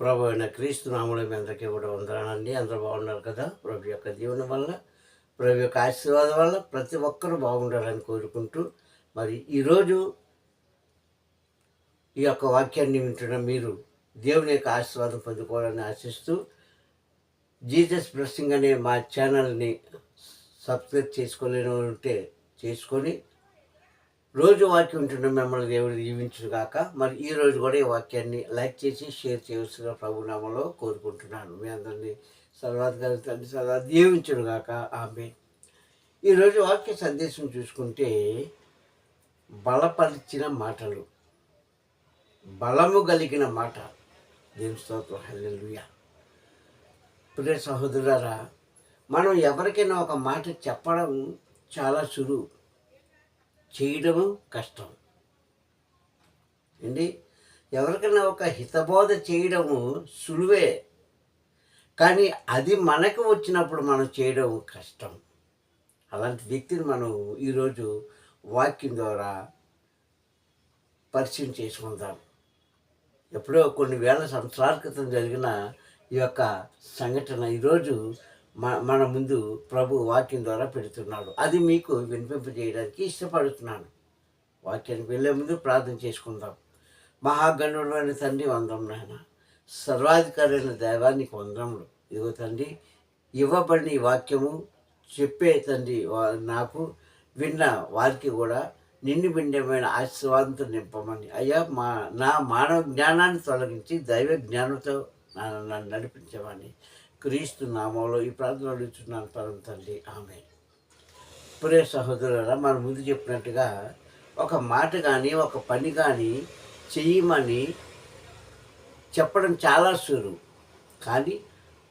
ప్రభు అయిన క్రీస్తు నామూల మీ అందరికీ కూడా వందనాలండి. అందరూ బాగున్నారు కదా? ప్రభు యొక్క దీవెన వల్ల ప్రభు యొక్క ఆశీర్వాదం వల్ల ప్రతి ఒక్కరూ బాగుండాలని కోరుకుంటూ మరి ఈరోజు ఈ యొక్క వాక్యాన్ని వింటున్న మీరు దేవుని యొక్క ఆశీర్వాదం పొందుకోవాలని ఆశిస్తూ జీసస్ బ్లెస్సింగ్ అనే మా ఛానల్ని సబ్స్క్రైబ్ చేసుకోలేని ఉంటే చేసుకొని రోజు వాక్యం ఉంటున్న మిమ్మల్ని దేవుడు దీవించుగాక. మరి ఈ రోజు కూడా ఈ వాక్యాన్ని లైక్ చేసి షేర్ చేయవలసిన ప్రభునామంలో కోరుకుంటున్నాను. మీ అందరినీ సర్వాధికారి తండ్రి సర్వాత దీవించుడుగాక ఆమె ఈరోజు వాక్య సందేశం చూసుకుంటే బలపరిచిన మాటలు బలము కలిగిన మాట. దేవుని స్తోత్రం. హల్లెలూయా. ప్రియ సహోదరులారా మనం ఎవరికైనా ఒక మాట చెప్పడం చాలా సులువు. చేయడము కష్టం. ఏంటి? ఎవరికైనా ఒక హితబోధ చేయడము సులువే. కానీ అది మనకు వచ్చినప్పుడు మనం చేయడం కష్టం. అలాంటి వ్యక్తిని మనం ఈరోజు వాక్యం ద్వారా పరిచయం చేసుకుందాం. ఎప్పుడో కొన్ని వేల సంవత్సరాల క్రితం జరిగిన ఈ యొక్క సంఘటన ఈరోజు మన ముందు ప్రభు వాక్యం ద్వారా పెడుతున్నాడు. అది మీకు వినిపింపజేయడానికి ఇష్టపడుతున్నాను. వాక్యానికి వెళ్ళే ముందు ప్రార్థన చేసుకుందాం. మహాగణుడు అయిన తండ్రి వందం నాయన. సర్వాధికారైన దైవానికి వందములు ఇదిగో తండ్రి ఇవ్వబడిన ఈ వాక్యము చెప్పే తండ్రి నాకు విన్న వారికి కూడా నిన్ను భిన్నమైన ఆశీర్వాదంతో నింపమని. అయ్యా మా నా మానవ జ్ఞానాన్ని తొలగించి దైవ జ్ఞానంతో నన్ను నడిపించమని. క్రీస్తు నామంలో ఈ ప్రార్థన అడుగుతున్నాను పరం తండ్రి. ఆమె ప్రియ సహోదరుల మన ముందు చెప్పినట్టుగా ఒక మాట కానీ ఒక పని కానీ చేయమని చెప్పడం చాలా సులువు. కానీ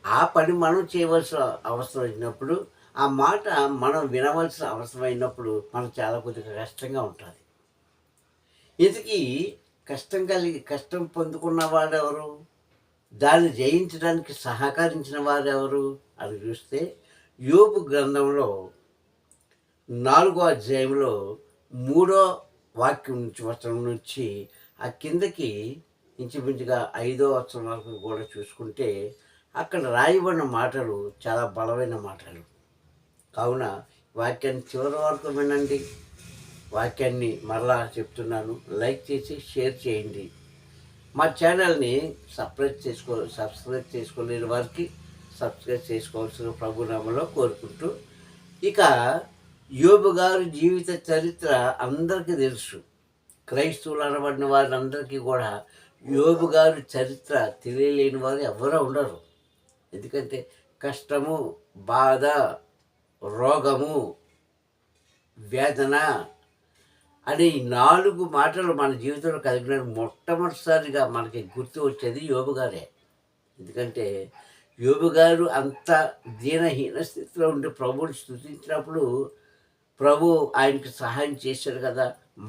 ఆ పని మనం చేయవలసిన అవసరం అయినప్పుడు ఆ మాట మనం వినవలసిన అవసరం అయినప్పుడు మనకు చాలా కొద్దిగా కష్టంగా ఉంటుంది. ఇంతకీ కష్టం కలిగి కష్టం పొందుకున్న వాడెవరు? దాన్ని జయించడానికి సహకరించిన వారెవరు అని చూస్తే యోపు గ్రంథంలో నాలుగో అధ్యాయంలో మూడో వాక్యం నుంచి వచనం నుంచి ఆ కిందకి ఇంచుమించుగా ఐదో వచనం వరకు కూడా చూసుకుంటే అక్కడ రాయబడిన మాటలు చాలా బలమైన మాటలు. కావున వాక్యాన్ని చివరి వరకు వినండి. వాక్యాన్ని మరలా చెప్తున్నాను. లైక్ చేసి షేర్ చేయండి. మా ఛానల్ని సబ్స్క్రైబ్ చేసుకో సబ్స్క్రైబ్ చేసుకోలేని వారికి సబ్స్క్రైబ్ చేసుకోవాల్సిన ప్రభునామంలో కోరుకుంటూ ఇక యోబు గారి జీవిత చరిత్ర అందరికీ తెలుసు. క్రైస్తవులు అనబడిన వారందరికీ కూడా యోబు గారి చరిత్ర తెలియలేని వారు ఎవరూ ఉండరు. ఎందుకంటే కష్టము బాధ రోగము వేదన అనే ఈ నాలుగు మాటలు మన జీవితంలో కలిగిన మొట్టమొదటిసారిగా మనకి గుర్తు వచ్చేది యోబు గారే. ఎందుకంటే యోబు గారు అంత దీనహీన స్థితిలో ఉండి ప్రభువుని స్థుతించినప్పుడు ప్రభు ఆయనకి సహాయం చేశాడు కదా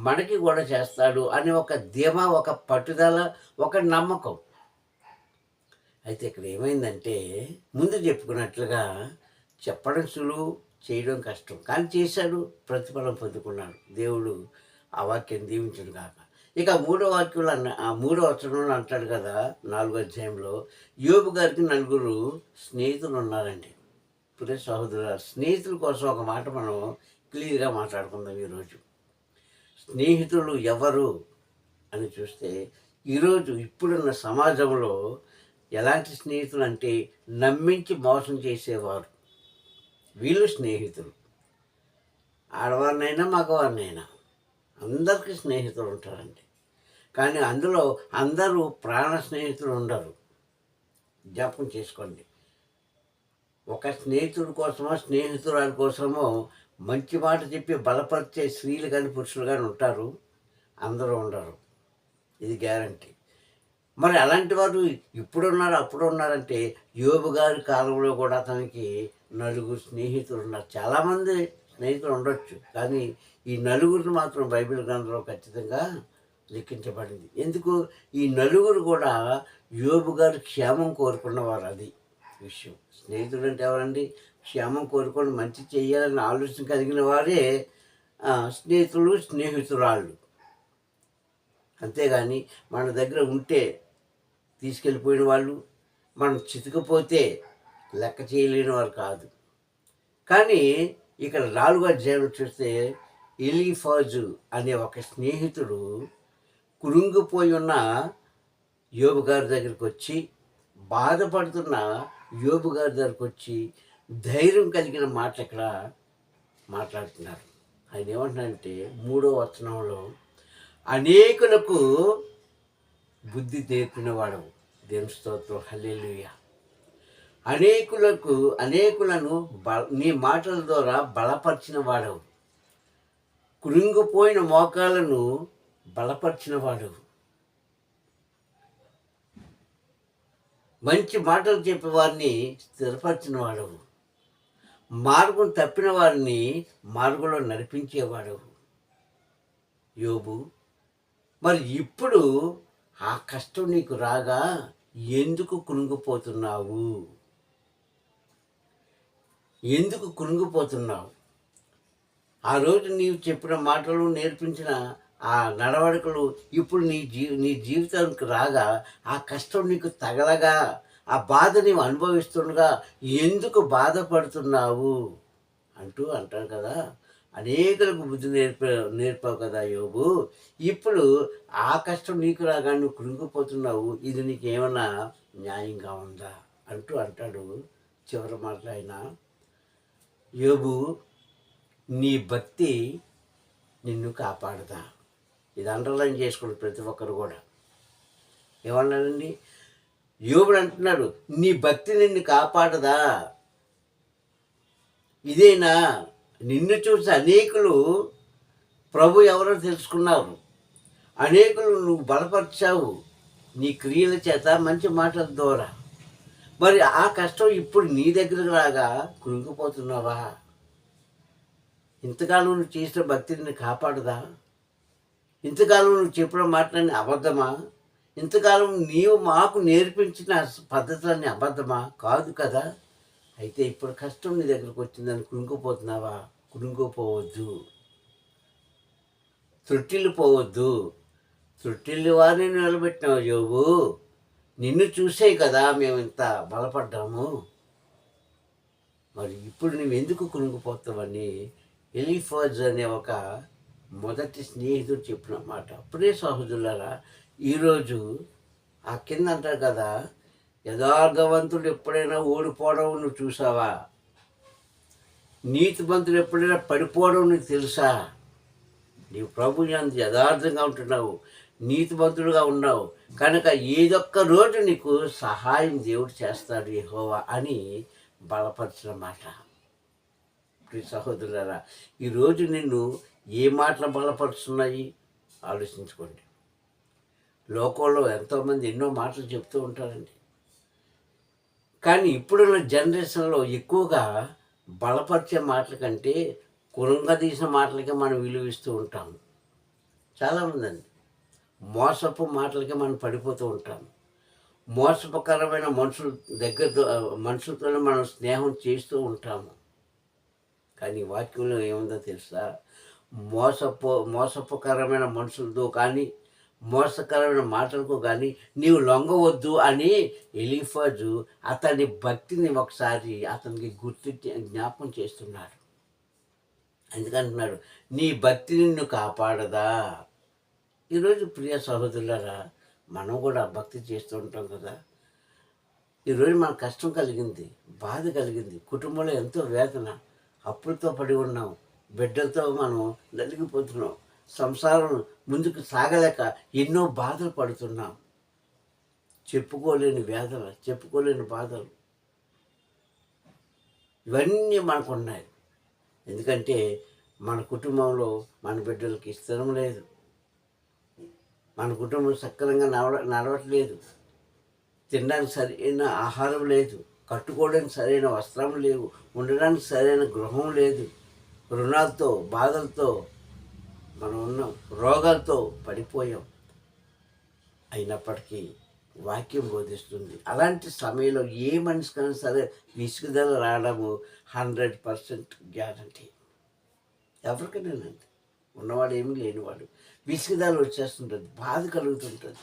మనకి కూడా చేస్తాడు అని ఒక ధీమా ఒక పట్టుదల ఒక నమ్మకం. అయితే ఇక్కడ ఏమైందంటే ముందు చెప్పుకున్నట్లుగా చెప్పడం సులువు చేయడం కష్టం. కానీ చేశాడు ప్రతిఫలం పొందుకున్నాడు. దేవుడు ఆ వాక్యం దీవించింది కాక. ఇక మూడో వాక్యంలో అన్న ఆ మూడో వచనంలో అంటాడు కదా నాలుగో అధ్యాయంలో యోబు గారికి నలుగురు స్నేహితులు ఉన్నారండి. పురే సహోదరు స్నేహితుల కోసం ఒక మాట మనం క్లియర్గా మాట్లాడుకుందాం ఈరోజు. స్నేహితులు ఎవరు అని చూస్తే ఈరోజు ఇప్పుడున్న సమాజంలో ఎలాంటి స్నేహితులు అంటే నమ్మించి మోసం చేసేవారు. వీళ్ళు స్నేహితులు. ఆడవారినైనా మగవారినైనా. అందరికీ స్నేహితులు ఉంటారండి. కానీ అందులో అందరూ ప్రాణ స్నేహితులు ఉండరు. జ్ఞాపకం చేసుకోండి. ఒక స్నేహితుడి కోసమో స్నేహితురాల కోసమో మంచి మాట చెప్పి బలపరిచే స్త్రీలు కానీ పురుషులు కానీ ఉంటారు. అందరూ ఉండరు. ఇది గ్యారంటీ. మరి అలాంటి వారు ఇప్పుడు ఉన్నారు అప్పుడు ఉన్నారంటే యోబు గారి కాలంలో కూడా అతనికి నలుగురు స్నేహితులు ఉన్నారు. చాలామంది స్నేహితులు ఉండొచ్చు. కానీ ఈ నలుగురిని మాత్రం బైబిల్ గ్రంథంలో ఖచ్చితంగా లిఖించబడింది. ఎందుకు? ఈ నలుగురు కూడా యోబు గారు క్షేమం కోరుకున్నవారు అది విషయం. స్నేహితుడు అంటే ఎవరండి? క్షేమం కోరుకొని మంచి చేయాలని ఆలోచన కలిగిన వారే స్నేహితులు స్నేహితురాళ్ళు. అంతేగాని మన దగ్గర ఉంటే తీసుకెళ్ళిపోయిన వాళ్ళు మనం చితికిపోతే లెక్క చేయలేని వారు కాదు. కానీ ఇక్కడ నాలుగో అధ్యాయంలో చూస్తే ఎలీఫాజు అనే ఒక స్నేహితుడు కురుంగిపోయి ఉన్న యోబు గారి దగ్గరికి వచ్చి బాధపడుతున్న యోబు గారి దగ్గరికి వచ్చి ధైర్యం కలిగిన మాటలు ఇక్కడ మాట్లాడుతున్నారు. ఆయన ఏమంటున్నారంటే మూడో వచనంలో అనేకులకు బుద్ధి నేర్పినవాడు దేవుని స్తోత్రం. హల్లెలూయా. అనేకులకు అనేకులను బ నీ మాటల ద్వారా బలపరిచిన వాడవు. కృంగిపోయిన మోకాలను బలపరిచిన వాడవు. మంచి మాటలు చెప్పే వారిని స్థిరపరిచిన వాడవు. మార్గం తప్పిన వారిని మార్గంలో నడిపించేవాడవు. యోబు మరి ఇప్పుడు ఆ కష్టం నీకు రాగా ఎందుకు కునుగుపోతున్నావు ఎందుకు కృంగిపోతున్నావు? ఆ రోజు నీవు చెప్పిన మాటలు నేర్పించిన ఆ నడవడికలు ఇప్పుడు నీ జీ నీ జీవితానికి రాగా ఆ కష్టం నీకు తగలగా ఆ బాధ నీవు అనుభవిస్తుండగా ఎందుకు బాధపడుతున్నావు? అంటూ అంటారు కదా. అనేకులకు బుద్ధి నేర్ప నేర్పావు కదా యోబు. ఇప్పుడు ఆ కష్టం నీకు రాగా నువ్వు కృంగిపోతున్నావు. ఇది నీకేమన్నా న్యాయంగా ఉందా? అంటూ అంటాడు చివరి మాటలు ఆయన. యోబు నీ భక్తి నిన్ను కాపాడదా ఇది అండర్లైన్ చేసుకోండి ప్రతి ఒక్కరు కూడా. ఏమన్నాడండి? యోగుడు అంటున్నాడు నీ భక్తి నిన్ను కాపాడదా? ఇదేనా? నిన్ను చూసి అనేకులు ప్రభు ఎవరో తెలుసుకున్నారు. అనేకులు నువ్వు బలపరిచావు. నీ క్రియల చేత మంచి మాటల ద్వారా. మరి ఆ కష్టం ఇప్పుడు నీ దగ్గరకు రాగా కృంగిపోతున్నావా? ఇంతకాలం నువ్వు చేసిన భక్తిని కాపాడదా? ఇంతకాలం నువ్వు చెప్పిన మాటలన్నీ అబద్ధమా? ఇంతకాలం నీవు మాకు నేర్పించిన పద్ధతులన్నీ అబద్ధమా? కాదు కదా. అయితే ఇప్పుడు కష్టం నీ దగ్గరకు వచ్చిందని కురుంగిపోతున్నావా కురుంగిపోవద్దు త్రుట్టిల్లు పోవద్దు త్రుట్టిల్లు వారిని నిలబెట్టినావు యోగు నిన్ను చూసే కదా మేము ఇంత బలపడ్డాము. మరి ఇప్పుడు నువ్వు ఎందుకు కురుంగిపోతావని ఎలిఫాజ్ అనే ఒక మొదటి స్నేహితుడు చెప్పిన మాట అప్పుడే సహోదరులారా ఈరోజు ఆ కింద అంటారు కదా యథార్థవంతుడు ఎప్పుడైనా ఓడిపోవడం నువ్వు చూసావా? నీతిమంతుడు ఎప్పుడైనా పడిపోవడం నీకు తెలుసా? నీవు ప్రభు అంత యథార్థంగా ఉంటున్నావు. నీతిమంతుడుగా ఉన్నావు. కనుక ఏదొక్క రోజు నీకు సహాయం దేవుడు చేస్తాడు యెహోవా అని బలపరిచిన మాట. ప్రియ సహోదరులారా ఈరోజు నిన్ను ఏ మాటలు బలపరుస్తున్నాయి? ఆలోచించుకోండి. లోకంలో ఎంతోమంది ఎన్నో మాటలు చెప్తూ ఉంటారండి. కానీ ఇప్పుడున్న జనరేషన్లో ఎక్కువగా బలపరిచే మాటల కంటే కురంగదీసిన మాటలకే మనం విలువిస్తూ ఉంటాము. చాలామంది అండి. మోసపు మాటలకే మనం పడిపోతూ ఉంటాం. మోసపకరమైన మనుషుల దగ్గర మనుషులతోనే మనం స్నేహం చేస్తూ ఉంటాము. కానీ వాక్యంలో ఏముందో తెలుసా? మోసపో మోసపకరమైన మనుషులతో కానీ మోసకరమైన మాటలకు కానీ నీవు లొంగవద్దు అని ఎలిఫాజు అతని భక్తిని ఒకసారి అతనికి గుర్తు జ్ఞాపకం చేస్తున్నాడు. అందుకంటున్నాడు నీ భక్తి నిన్ను కాపాడదా? ఈరోజు ప్రియ సహోదరులారా మనం కూడా భక్తి చేస్తూ ఉంటాం కదా. ఈరోజు మన కష్టం కలిగింది బాధ కలిగింది కుటుంబంలో ఎంతో వేదన అప్పులతో పడి ఉన్నాం బిడ్డలతో మనం నలిగిపోతున్నాం సంసారం ముందుకు సాగలేక ఎన్నో బాధలు పడుతున్నాం. చెప్పుకోలేని వేదన చెప్పుకోలేని బాధలు ఇవన్నీ మనకు ఉన్నాయి. ఎందుకంటే మన కుటుంబంలో మన బిడ్డలకి స్థిరం లేదు. మన కుటుంబం సక్రమంగా నడవ నడవట్లేదు. తినడానికి సరైన ఆహారం లేదు. కట్టుకోవడానికి సరైన వస్త్రం లేవు. ఉండడానికి సరైన గృహం లేదు. రుణాలతో బాధలతో మనం ఉన్నాం రోగాలతో పడిపోయాం. అయినప్పటికీ వాక్యం బోధిస్తుంది. అలాంటి సమయంలో ఏ మనిషికైనా సరే విసుగుదల రావడము హండ్రెడ్ పర్సెంట్ గ్యారంటీ. ఎవరికైనానండి ఉన్నవాడు ఏమి లేనివాడు. విసుగుదల వచ్చేస్తుంటుంది బాధ కలుగుతుంటుంది.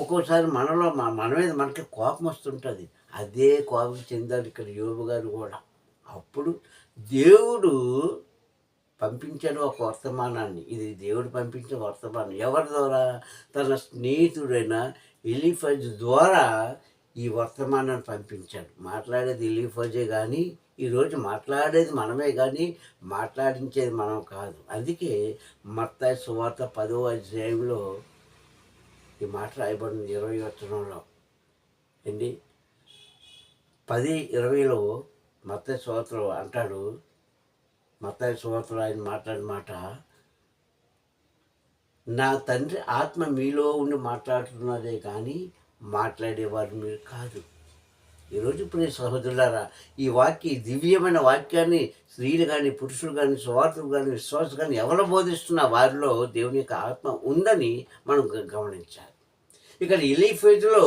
ఒక్కోసారి మనలో మ- మన మీద మనకి కోపం వస్తుంటుంది. అదే కోపం చెందాడు ఇక్కడ యోబు గారు కూడా. అప్పుడు దేవుడు పంపించాడు ఒక వర్తమానాన్ని. ఇది దేవుడు పంపించిన వర్తమానం. ఎవరి ద్వారా? తన స్నేహితుడైన ఎలిఫజ్ ద్వారా ఈ వర్తమానాన్ని పంపించాడు. మాట్లాడేది ఎలిఫజే కానీ ఈరోజు మాట్లాడేది మనమే కానీ మాట్లాడించేది మనం కాదు. అందుకే మత్తాయి సువార్త పదో అధ్యాయంలో ఈ మాట రాయబడింది ఇరవై వచనంలో. ఏంటి? పది ఇరవైలో మత్తాయి సువార్తలు అంటాడు మత్తాయి సువార్తలు ఆయన మాట్లాడిన మాట నా తండ్రి ఆత్మ మీలో ఉండి మాట్లాడుతున్నదే కానీ మాట్లాడేవారు మీరు కాదు. ఈరోజు ప్రియ సహోదరులారా ఈ వాక్య దివ్యమైన వాక్యాన్ని స్త్రీలు కానీ పురుషులు కానీ స్వార్థులు కానీ విశ్వాసం కానీ ఎవరు బోధిస్తున్న వారిలో దేవుని యొక్క ఆత్మ ఉందని మనం గమనించాలి. ఇక్కడ ఇలీఫేజ్లో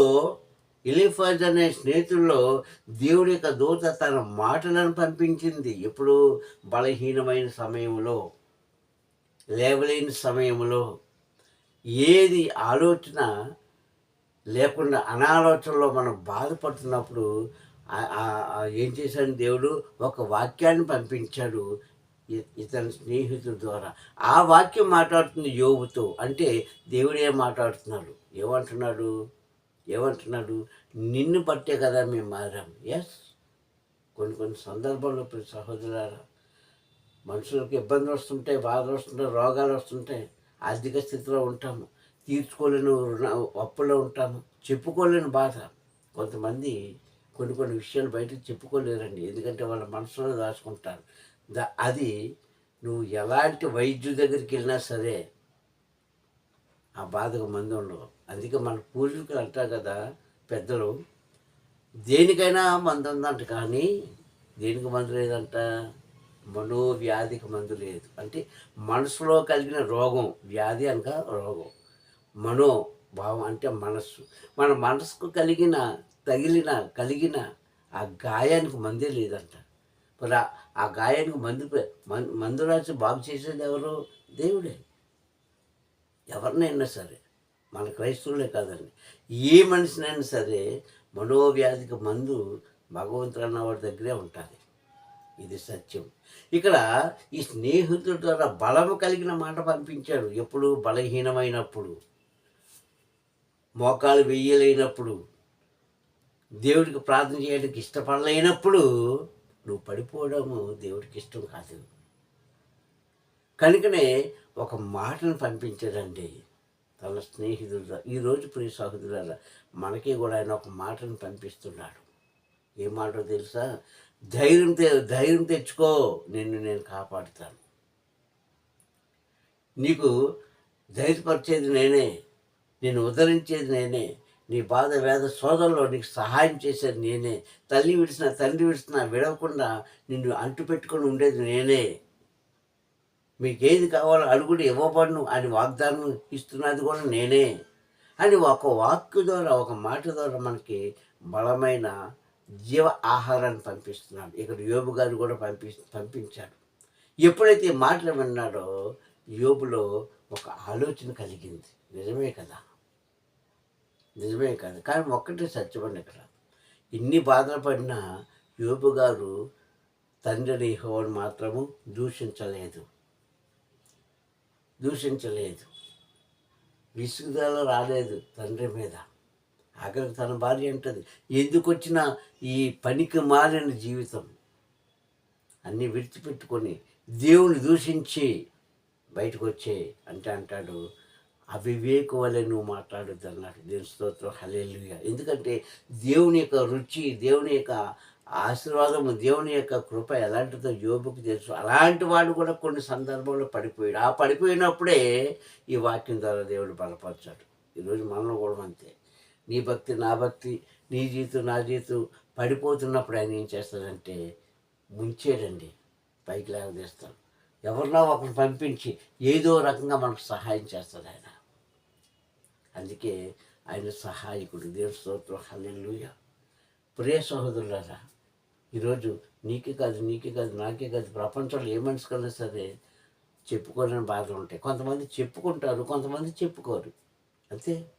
ఇలీఫాజ్ అనే స్నేహితుల్లో దేవుడి యొక్క దూత తన మాటలను పంపించింది. ఎప్పుడు? బలహీనమైన సమయంలో లేవలేని సమయంలో. ఏది ఆలోచన లేకుండా అనాలోచనలో మనం బాధపడుతున్నప్పుడు ఏం చేశాడు దేవుడు? ఒక వాక్యాన్ని పంపించాడు ఇతని స్నేహితుల ద్వారా. ఆ వాక్యం మాట్లాడుతుంది యోగుతో అంటే దేవుడే మాట్లాడుతున్నాడు? ఏమంటున్నాడు? ఏమంటున్నాడు? నిన్ను పట్టే కదా మేము మారాం. ఎస్ కొన్ని కొన్ని సందర్భాల్లో ప్రతి సహోదరారా మనుషులకు ఇబ్బందులు వస్తుంటాయి బాధలు వస్తుంటాయి రోగాలు వస్తుంటాయి. ఆర్థిక స్థితిలో ఉంటాము. తీర్చుకోలేని అప్పులో ఉంటాము. చెప్పుకోలేని బాధ. కొంతమంది కొన్ని కొన్ని విషయాలు బయటకు చెప్పుకోలేరండి. ఎందుకంటే వాళ్ళ మనసులో దాచుకుంటారు. దా అది నువ్వు ఎలాంటి వైద్యు దగ్గరికి వెళ్ళినా సరే ఆ బాధకు మంది ఉండవు. అందుకే మన పూర్వీకులు అంటారు కదా పెద్దలు దేనికైనా మందు ఉందంట కానీ దేనికి మందు లేదంట? మనోవ్యాధికి మందు లేదు. అంటే మనసులో కలిగిన రోగం వ్యాధి అనగా రోగం. మనో భావం అంటే మనస్సు. మన మనసుకు కలిగిన తగిలిన కలిగిన ఆ గాయానికి మందే లేదంట. మరి ఆ- గాయానికి మందు మందు రాసి బాగు చేసేది ఎవరు? దేవుడే. ఎవరినైనా సరే. మన క్రైస్తవులే కాదండి. ఏ మనిషినైనా సరే మనోవ్యాధికి మందు భగవంతుడు అన్నవాడి దగ్గరే ఉంటుంది. ఇది సత్యం. ఇక్కడ ఈ స్నేహితుల ద్వారా బలము కలిగిన మాట పంపించాడు. ఎప్పుడు? బలహీనమైనప్పుడు. మోకాలు వెయ్యలేనప్పుడు దేవుడికి ప్రార్థన చేయడానికి ఇష్టపడలేనప్పుడు నువ్వు పడిపోవడము దేవుడికి ఇష్టం కాదు. కనుకనే ఒక మాటను పంపించాడండి తన స్నేహితుల ఈరోజు ప్రియ సహోదరుల మనకి కూడా ఆయన ఒక మాటను పంపిస్తున్నాడు. ఏ మాటో తెలుసా? ధైర్యం తె ధైర్యం తెచ్చుకో నిన్ను నేను కాపాడుతాను. నీకు ధైర్యపరిచేది నేనే. నేను ఉద్ధరించేది నేనే. నీ బాధ వేద సోదరులో నీకు సహాయం చేసేది నేనే. తల్లి విడిచిన తండ్రి విడిచిన విడవకుండా నిన్ను అంటు పెట్టుకొని ఉండేది నేనే. మీకు ఏది కావాలో అడుగుడు ఇవ్వబడును అని వాగ్దానం ఇస్తున్నది కూడా నేనే. అని ఒక వాక్య ద్వారా ఒక మాట ద్వారా మనకి బలమైన జీవ ఆహారాన్ని పంపిస్తున్నాడు. ఇక్కడ యోబు గారు కూడా పంపి పంపించాడు ఎప్పుడైతే మాటలు విన్నాడో యోబులో ఒక ఆలోచన కలిగింది. నిజమే కదా? నిజమే కాదు. కానీ ఒక్కటే సత్యమండి ఇక్కడ. ఇన్ని బాధలు పడినా యోబు గారు తండ్రిని హోని మాత్రము దూషించలేదు. దూషించలేదు. విసుగుదల రాలేదు తండ్రి మీద. ఆఖరికి తన భార్య ఉంటుంది ఎందుకు వచ్చిన ఈ పనికి మారిన జీవితం. అన్నీ విడిచిపెట్టుకొని దేవుని దూషించి బయటకు వచ్చే అంటే అంటాడు అవివేకు వల్లే నువ్వు మాట్లాడద్దు అన్నాడు. దేవుని స్తోత్రం. హలేలుగా ఎందుకంటే దేవుని యొక్క రుచి దేవుని యొక్క ఆశీర్వాదము దేవుని యొక్క కృప ఎలాంటిదో యోబుకు తెలుసు. అలాంటి వాడు కూడా కొన్ని సందర్భంలో పడిపోయాడు. ఆ పడిపోయినప్పుడే ఈ వాక్యం ద్వారా దేవుడు బలపరచాడు. ఈరోజు మనం కూడా అంతే. నీ భక్తి నా భక్తి నీ జీవితం నా జీవితం పడిపోతున్నప్పుడు ఆయన ఏం చేస్తాడంటే ముంచేడండి పైకి లేవదీస్తాడు. ఎవరినో ఒకరిని పంపించి ఏదో రకంగా మనకు సహాయం చేస్తాడు ఆయన. అందుకే ఆయన సహాయకుడు. దేవుని స్తోత్రం. హల్లెలుయ. ప్రియ సహోదరులారా ఈరోజు నీకే కాదు నీకే కాదు నాకే కాదు ప్రపంచంలో ఏ మనిషి సరే చెప్పుకోలేని బాధలు ఉంటాయి. కొంతమంది చెప్పుకుంటారు కొంతమంది చెప్పుకోరు. అంతే.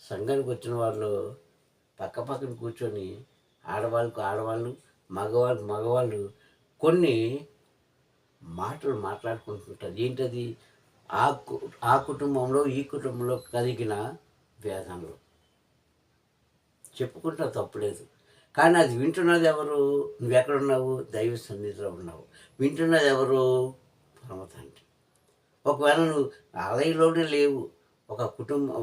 సంఘానికి వచ్చిన వాళ్ళు పక్క పక్కన కూర్చొని ఆడవాళ్ళకు ఆడవాళ్ళు మగవాళ్ళకు మగవాళ్ళు కొన్ని మాటలు మాట్లాడుకుంటుంటారు. ఏంటది? ఆ కు ఆ కుటుంబంలో ఈ కుటుంబంలో కలిగిన వేదనలు చెప్పుకుంటా తప్పులేదు. కానీ అది వింటున్నది ఎవరు? నువ్వు ఎక్కడున్నావు దైవ సన్నిధిలో ఉన్నావు. వింటున్నది ఎవరు? పరమతండ్రి. ఒకవేళ నువ్వు ఆలయంలోనే లేవు ఒక కుటుంబం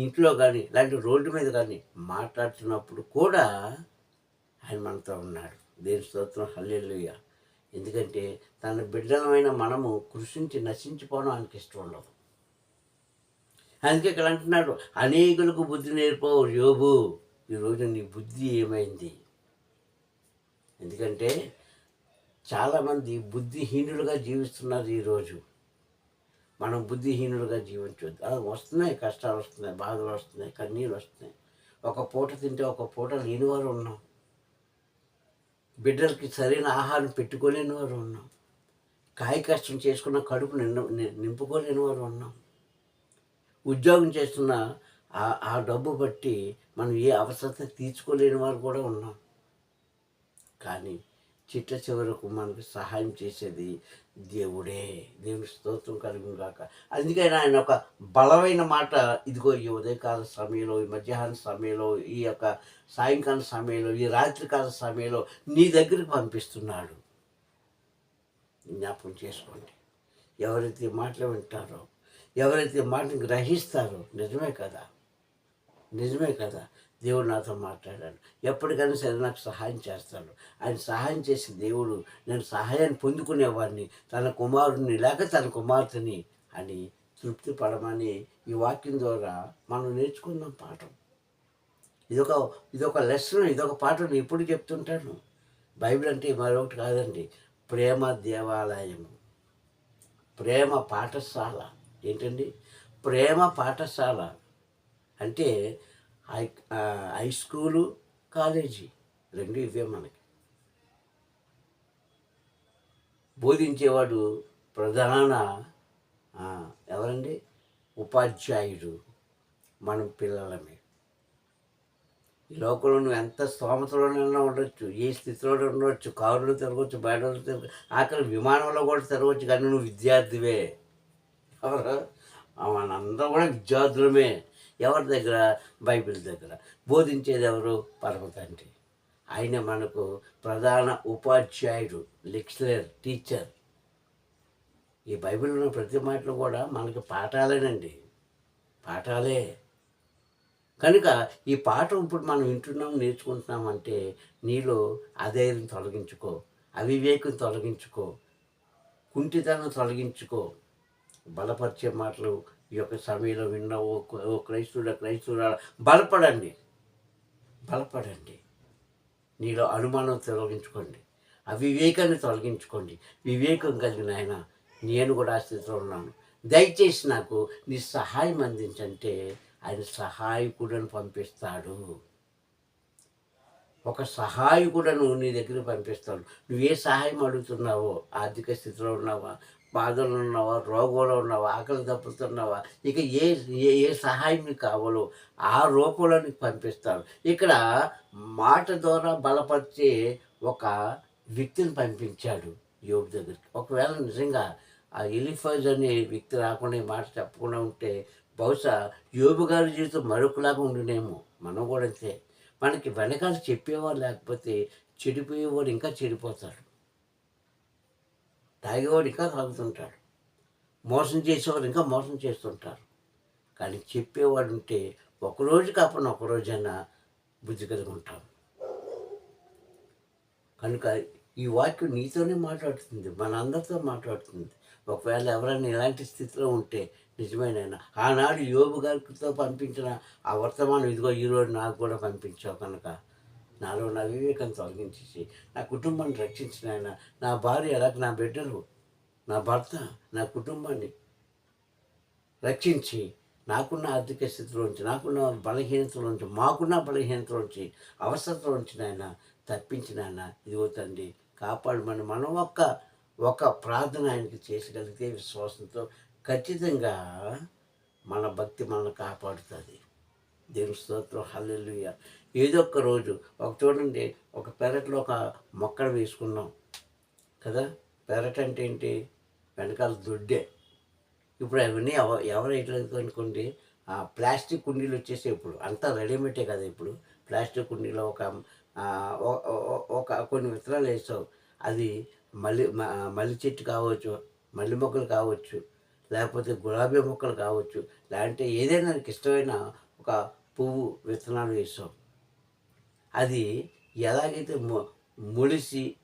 ఇంట్లో కానీ ఇలాంటి రోడ్డు మీద కానీ మాట్లాడుతున్నప్పుడు కూడా ఆయన మనతో ఉన్నాడు. దేని స్తోత్రం. హల్లెలూయ. ఎందుకంటే తన బిడ్డలమైన మనము కృషించి నశించిపోవడం ఆయనకి ఇష్టం ఉండదు. అందుకే ఇక్కడ అంటున్నాడు అనేకులకు బుద్ధి నేర్పవు యోబు ఈరోజు నీ బుద్ధి ఏమైంది? ఎందుకంటే చాలామంది బుద్ధిహీనులుగా జీవిస్తున్నారు ఈరోజు మనం బుద్ధిహీనులుగా జీవించవద్దు వస్తున్నాయి కష్టాలు వస్తున్నాయి బాధలు వస్తున్నాయి కన్నీళ్ళు వస్తున్నాయి. ఒక పూట తింటే ఒక పూట లేని వారు ఉన్నాం. బిడ్డలకి సరైన ఆహారం పెట్టుకోలేని వారు ఉన్నాం. కాయ కష్టం చేసుకున్న కడుపు నిండ నింపుకోలేని వారు ఉన్నాం. ఉద్యోగం చేస్తున్న ఆ- ఆ డబ్బు బట్టి మనం ఏ అవసరత తీర్చుకోలేని వారు కూడా ఉన్నాం. కానీ చిట్ట చివరకు మనకు సహాయం చేసేది దేవుడే. దేవుని స్తోత్రం కలిగిన కాక అందుకని ఆయన ఒక బలమైన మాట ఇదిగో ఈ ఉదయకాల సమయంలో ఈ మధ్యాహ్న సమయంలో ఈ యొక్క సాయంకాల సమయంలో ఈ రాత్రికాల సమయంలో నీ దగ్గరికి పంపిస్తున్నాడు. జ్ఞాపకం చేసుకోండి. ఎవరైతే మాటలు వింటారో ఎవరైతే మాటను గ్రహిస్తారో నిజమే కదా? నిజమే కదా? దేవుడు నాతో మాట్లాడాడు. ఎప్పటికైనా సరే నాకు సహాయం చేస్తాడు. ఆయన సహాయం చేసే దేవుడు నేను సహాయాన్ని పొందుకునేవాడిని. తన కుమారుడిని లేక తన కుమార్తెని అని తృప్తి పడమని ఈ వాక్యం ద్వారా మనం నేర్చుకుందాం పాఠం. ఇదొక ఇదొక లెసన్ ఇదొక పాఠం నేను ఎప్పుడు చెప్తుంటాను. బైబిల్ అంటే మరొకటి కాదండి ప్రేమ దేవాలయము. ప్రేమ పాఠశాల. ఏంటండి? ప్రేమ పాఠశాల అంటే హై హై స్కూలు కాలేజీ రెండు ఇవే మనకి. బోధించేవాడు ప్రధాన ఎవరండి? ఉపాధ్యాయుడు మనం పిల్లలమే. ఈ లోకంలో నువ్వు ఎంత స్తోమతలోనైనా ఉండొచ్చు ఏ స్థితిలో ఉండవచ్చు కారులో తిరగవచ్చు బయటలో తిరగ ఆఖరి విమానంలో కూడా తిరగవచ్చు కానీ నువ్వు విద్యార్థివే. ఎవరు? మనందరం కూడా విద్యార్థులమే. ఎవరి దగ్గర? బైబిల్ దగ్గర. బోధించేది ఎవరు? పరమ తండ్రి. ఆయన మనకు ప్రధాన ఉపాధ్యాయుడు లెక్చరర్ టీచర్. ఈ బైబిల్లో ఉన్న ప్రతి మాటలు కూడా మనకి పాఠాలేనండి. పాఠాలే. కనుక ఈ పాఠం ఇప్పుడు మనం వింటున్నాం నేర్చుకుంటున్నాం అంటే నీలో అధైర్యం తొలగించుకో అవివేకం తొలగించుకో కుంటితనం తొలగించుకో బలపరిచే మాటలు ఈ యొక్క సమయంలో విన్న ఓ ఓ క్రైస్తుడ క్రైస్తుడ బలపడండి. బలపడండి. నీలో అనుమానం తొలగించుకోండి. అవివేకాన్ని తొలగించుకోండి. వివేకం కలిగిన ఆయన నేను కూడా ఆ స్థితిలో ఉన్నాను. దయచేసి నాకు నీ సహాయం అందించంటే ఆయన సహాయకుడని పంపిస్తాడు. ఒక సహాయకుడను నీ దగ్గర పంపిస్తాడు. నువ్వు ఏ సహాయం అడుగుతున్నావో ఆర్థిక స్థితిలో ఉన్నావా బాధలు ఉన్నావా? రోగంలో ఉన్నావా? ఆకలి దప్పుతున్నావా? ఇక ఏ ఏ ఏ సహాయం నీకు కావాలో ఆ రూపంలో నీకు ఇక్కడ మాట ద్వారా బలపరిచే ఒక వ్యక్తిని పంపించాడు యోగు దగ్గరికి. ఒకవేళ నిజంగా ఆ ఎలిఫైజ్ అనే వ్యక్తి రాకుండా ఈ మాట చెప్పకుండా ఉంటే బహుశా యోబు గారి జీవితం మరొకలాగా ఉండినేమో. మనం కూడా అంతే. మనకి వెనకాల చెప్పేవారు లేకపోతే చెడిపోయేవాడు ఇంకా చెడిపోతారు తాగేవాడు ఇంకా తాగుతుంటాడు. మోసం చేసేవాడు ఇంకా మోసం చేస్తుంటారు కానీ చెప్పేవాడు ఉంటే ఒకరోజు కాకుండా ఒకరోజైనా బుద్ధి కలిగి ఉంటాం కనుక ఈ వాక్యం నీతోనే మాట్లాడుతుంది మన అందరితో మాట్లాడుతుంది. ఒకవేళ ఎవరైనా ఇలాంటి స్థితిలో ఉంటే నిజమేనైనా ఆనాడు యోబు గారితో పంపించిన ఆ వర్తమానం ఇదిగో ఈరోజు నాకు కూడా పంపించావు కనుక నాలో నా వివేకం తొలగించేసి నా కుటుంబాన్ని రక్షించిన ఆయన నా భార్య అలాగే నా బిడ్డలు నా భర్త నా కుటుంబాన్ని రక్షించి నాకున్న ఆర్థిక స్థితిలోంచి నాకున్న బలహీనతలోంచి మాకున్న బలహీనతలోంచి అవసరతలోంచి నాయన తప్పించిన ఆయన. ఇదిగో తండ్రి కాపాడమని మనం ఒక్క ఒక ప్రార్థన ఆయనకి చేసగలిగితే విశ్వాసంతో ఖచ్చితంగా మన భక్తి మనల్ని కాపాడుతుంది. దేవుని స్తోత్రం. హల్లెలుయ్య ఏదో ఒక రోజు ఒక చూడండి ఒక పెరట్లో ఒక మొక్కను వేసుకున్నాం కదా. పెరట్ అంటే ఏంటి? వెనకాల దొడ్డే. ఇప్పుడు అవన్నీ ఎవ ఎవరు వేయట్లేదు అనుకోండి ఆ ప్లాస్టిక్ కుండీలు వచ్చేసి ఇప్పుడు. అంతా రెడీమేడే కదా ఇప్పుడు. ప్లాస్టిక్ కుండీలో ఒక ఒక కొన్ని విత్తనాలు వేస్తావు అది మల్లి మల్లి చెట్టు కావచ్చు మల్లి మొక్కలు కావచ్చు లేకపోతే గులాబీ మొక్కలు కావచ్చు లేదంటే ఏదైనా నాకు ఇష్టమైన ఒక పువ్వు విత్తనాలు వేస్తావు అది ఎలాగైతే మొ- మొలిసి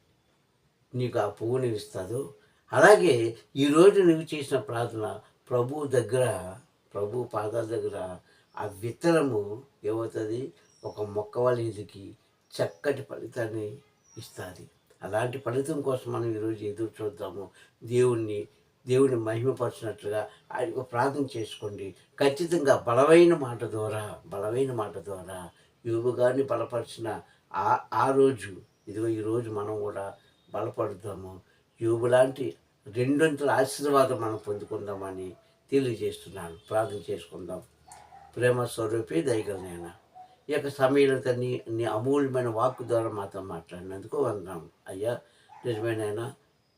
నీకు ఆ పువ్వుని ఇస్తుందో అలాగే ఈరోజు నువ్వు చేసిన ప్రార్థన ప్రభు దగ్గర ప్రభు పాదాల దగ్గర ఆ విత్తనము ఏమవుతుంది? ఒక మొక్క వాళ్ళ ఎదికి చక్కటి ఫలితాన్ని ఇస్తుంది. అలాంటి ఫలితం కోసం మనం ఈరోజు ఎదురు చూద్దాము. దేవుణ్ణి దేవుని మహిమపరిచినట్లుగా ఆయనకు ప్రార్థన చేసుకోండి. ఖచ్చితంగా బలమైన మాట ద్వారా బలమైన మాట ద్వారా యోగు గారిని బలపరిచిన ఆ ఆ రోజు ఇదిగో ఈరోజు మనం కూడా బలపడుతాము యోగు లాంటి రెండొంతుల ఆశీర్వాదం మనం పొందుకుందామని తెలియజేస్తున్నాను. ప్రార్థన చేసుకుందాం. ప్రేమ స్వరూపి దయగలనైన ఈ యొక్క సమయంలో నీ నీ అమూల్యమైన వాక్కు ద్వారా మాతో మాట్లాడినందుకు వందాము అయ్యా నిజమేనైనా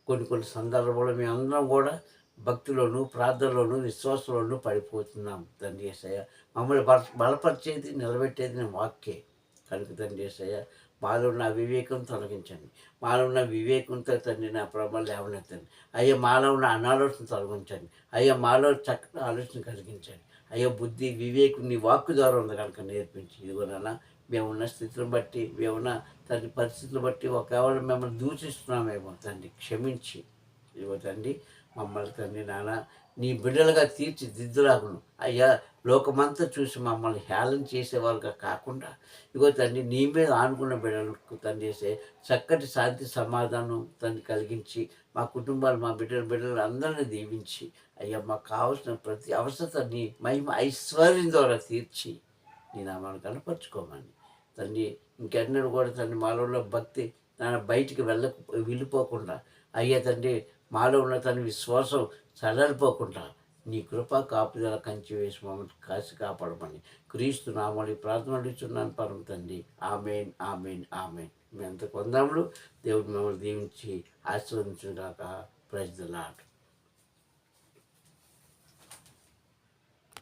కొన్ని కొన్ని సందర్భాల్లో మేము అందరం కూడా భక్తిలోను ప్రార్థనలోను విశ్వాసంలోను పడిపోతున్నాం తండ్రి ఏసయ్య. మమ్మల్ని బల బలపరిచేది నిలబెట్టేది నేను వాక్యే కనుక తండ్రి ఏసయ్య మాలో ఉన్న వివేకం తొలగించండి. మాలో ఉన్న వివేకంతో తండ్రి నా ప్రభావం లేవనెత్తండి. అయ్యా మాలో ఉన్న అనాలోచన తొలగించండి. అయ్యా మాలో చక్కటి ఆలోచన కలిగించండి. అయ్యా బుద్ధి వివేకం నీ వాక్కు ద్వారా ఉంది కనుక నేర్పించి. ఇదిగో నాన్న మేమున్న స్థితిని బట్టి మేమున్న తండ్రి పరిస్థితులు బట్టి ఒకవేళ మిమ్మల్ని దూషిస్తున్నామేమో తండ్రి క్షమించి. ఇదిగో తండ్రి మమ్మల్ని తండ్రి నాన్న నీ బిడ్డలుగా తీర్చిదిద్దులాగును. అయ్యా లోకమంతా చూసి మమ్మల్ని హేళన చేసేవారుగా కాకుండా ఇగో తండ్రి నీ మీద ఆనుకున్న బిడ్డలకు తండ్రి చేసే చక్కటి శాంతి సమాధానం తండ్రి కలిగించి మా కుటుంబాలు మా బిడ్డల బిడ్డలు అందరినీ దీవించి అయ్యా మాకు కావలసిన ప్రతి అవసరత నీ మహిమ ఐశ్వర్యం ద్వారా తీర్చి నీ నామాన్ని కనపరుచుకోమని. తండ్రి ఇంకెన్నడూ కూడా తండ్రి మాలో భక్తి నాన్న బయటికి వెళ్ళ వెళ్ళిపోకుండా అయ్యా తండ్రి మాలో ఉన్న తన విశ్వాసం చడలిపోకుండా నీ కృప కాపుదల కంచి వేసి మమ్మల్ని కాసి కాపాడమని క్రీస్తు నామని ప్రార్థన అడుగుతున్నాను పరమ తండ్రి. Amen amen amen. మేము ఎంత కొందాములు దేవుడు మిమ్మల్ని దీవించి ఆశీర్వదించుగాక ప్రజలాడు